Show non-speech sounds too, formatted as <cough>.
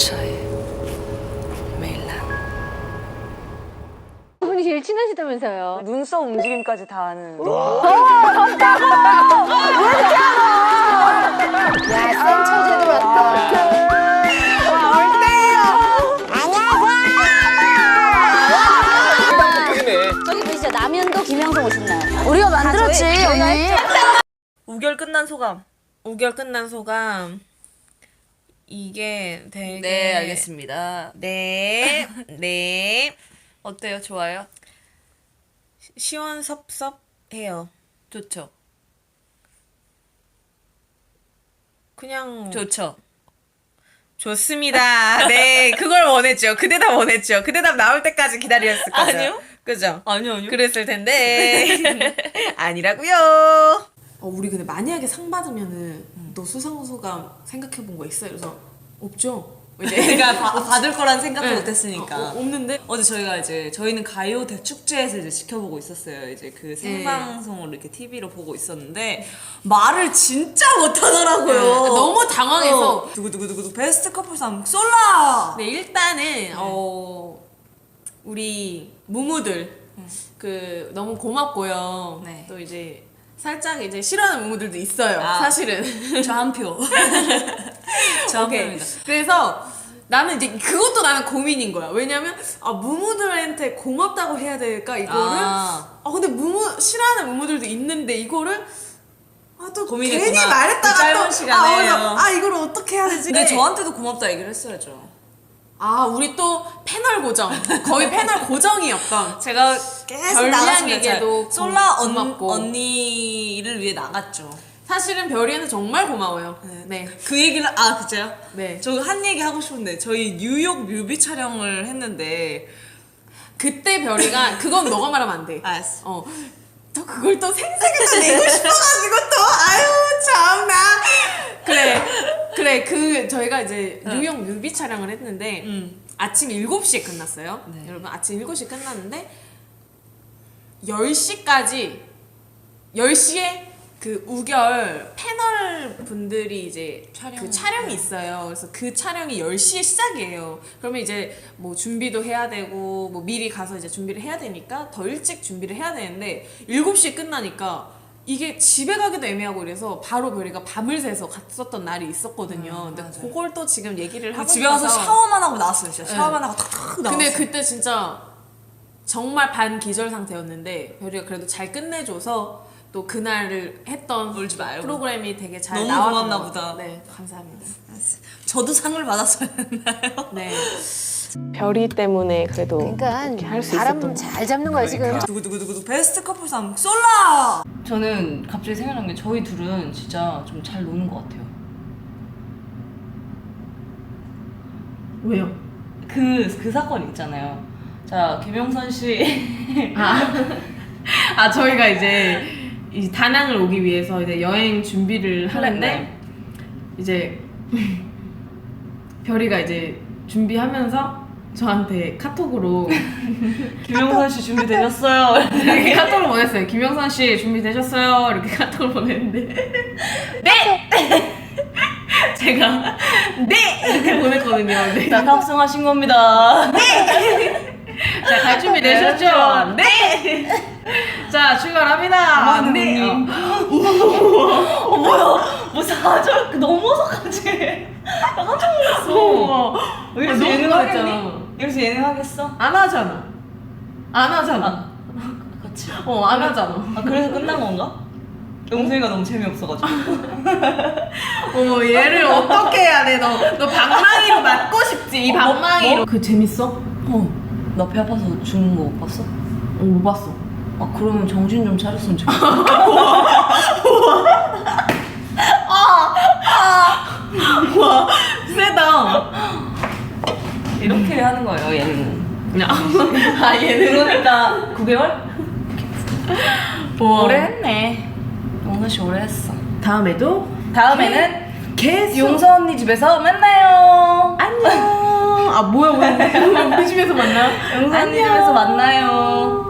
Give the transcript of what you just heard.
근처에 난 분이 제일 친하시다면서요. 눈썹 움직임까지 다 아는. 야, 센 처제 들어왔다. 저기 보시죠. 남현도 김영석 오셨나요? 우리가 만들었지, 언니. 우결 끝난 소감. 우결 끝난 소감. 이게 되게 네 알겠습니다 네. 네. <laughs> 어때요 좋아요? 시원섭섭해요. 좋죠 그냥 좋죠 좋습니다. 네, 그걸 원했죠. 그 대답 원했죠. 그 대답 나올 때까지 기다렸을 거죠. 아니요. 그죠? 아니요 아니요 그랬을 텐데 <laughs> 아니라고요. 어, 우리 근데 만약에 상 받으면은 너 수상 소감 생각해 본 거 있어요? 그래서 없죠. <laughs> 내가 바- <laughs> 받을 거란 생각도 네. 못했으니까 어, 어, 없는데 어제 저희가 이제 저희는 가요 대축제에서 이제 지켜보고 있었어요. 이제 그 생방송으로 이렇게 TV로 보고 있었는데 말을 진짜 못하더라고요. 네, 너무 당황해서 어, 두구두구두구 베스트 커플상 솔라. 네, 일단은 어 우리 무무들 그 너무 고맙고요. 네. 또 이제 살짝 이제 싫어하는 무무들도 있어요. 아. 사실은. 저 한 표. 저 <laughs> 한 오케이. 표입니다. 그래서 나는 이제 그것도 나는 고민인 거야. 왜냐면 아 무무들한테 고맙다고 해야 될까 이거를 아, 아. 근데 무무 싫어하는 무무들도 있는데 이거를 아 또 고민했구나. 괜히 말했다가 그 짧은 또 시간에. 아, 그래서 아 이걸 어떻게 해야 되지? 근데 저한테도 고맙다 얘기를 했어야죠. 아 우리 또 패널 고정 거의 패널 고정이었던 제가 계속 별량에게도 나갔습니다. 솔라 고- 언, 고맙고. 언니를 위해 나갔죠. 사실은 별이한테 정말 고마워요. 네. 그 얘기를 아 그제요? 네. 저 한 얘기 하고 싶은데 저희 뉴욕 뮤비 촬영을 했는데 그때 별이가 <laughs> 그건 너가 말하면 안 돼. 알았어. 어. 또 그걸 또 생생히 또 내고 <laughs> 싶어가지고 또 아유 참나. 그래 그래 그 저희가 이제 뉴욕 뮤비 촬영을 했는데 음. 아침 7시에 끝났어요. 네. 여러분 아침 7시에 끝났는데 10시까지 10시에 그 우결 패널 분들이 이제 촬영. 그 촬영이 있어요. 그래서 그 촬영이 10시에 시작이에요. 그러면 이제 뭐 준비도 해야 되고 뭐 미리 가서 이제 준비를 해야 되니까 더 일찍 준비를 해야 되는데 7시에 끝나니까 이게 집에 가기도 애매하고 이래서 바로 별이가 밤을 새서 갔었던 날이 있었거든요. 근데 맞아요. 그걸 또 지금 얘기를 하고 집에 가서 싶어서 샤워만 하고 나왔어요. 진짜 네. 샤워만 하고 탁탁 나왔어요. 근데 그때 진짜 정말 반 기절 상태였는데 별이가 그래도 잘 끝내줘서 또 그날을 했던 울지 말고. 프로그램이 되게 잘 너무 나왔던 고맙나 것 보다. 같아요. 네, 감사합니다. 저도 상을 받았어야 했나요? 네. 별이 때문에 그래도 그러니까 이렇게 할수 사람 있었던 잘 잡는 거야, 지금. 두구두구두구 베스트 커플상 솔라. 저는 갑자기 생각난 게 저희 둘은 진짜 좀 잘 노는 것 같아요. 왜요? 그, 그 사건 있잖아요. 자, 김영선 씨. 아, 아 저희가 이제 이 다낭을 오기 위해서 이제 여행 준비를 하는데 네. 이제 별이가 이제 준비하면서 저한테 카톡으로 <laughs> 김영선 씨 준비되셨어요? 이렇게 카톡을 보냈어요. 김영선 씨 준비되셨어요? 이렇게 카톡을 보냈는데 네. 제가 네 이렇게 보냈거든요. 네. 나 탑승하신 겁니다. 자, 갈 준비 되셨죠? 네. <laughs> 자, 출발합니다. 네. 어. 어, 뭐야? 뭐 사절 넘어서 가지. 나 깜짝 놀랐어. 이래서 너무 예능 놀랐잖아. 하겠니? 이래서 예능 하겠어? 안 하잖아. 안 하잖아. 그치. 어, 안 하잖아. 아, 그래서 끝난 건가? 영생이가 너무 재미없어가지고. <laughs> 어머, 얘를 어떻게 해야 돼? 너, 너 방망이로 맞고 싶지? 이 방망이로. 그 재밌어? 어. 나 배 아파서 죽는 거 못 봤어? 어, 못 봤어. 아, 그러면 정신 좀 차렸으면 좋겠어. <laughs> 세다. 이렇게 하는 거예요, 얘는. 아, 얘는. 그러니까 9개월? 뭐. 오래 했네. 용선 씨 오래 했어. 다음에도 다음에는 계속. 용서 언니 집에서 만나요. 안녕. 아, 뭐야, 뭐야. <laughs> 우리 집에서 만나? 용서 언니 집에서 만나요.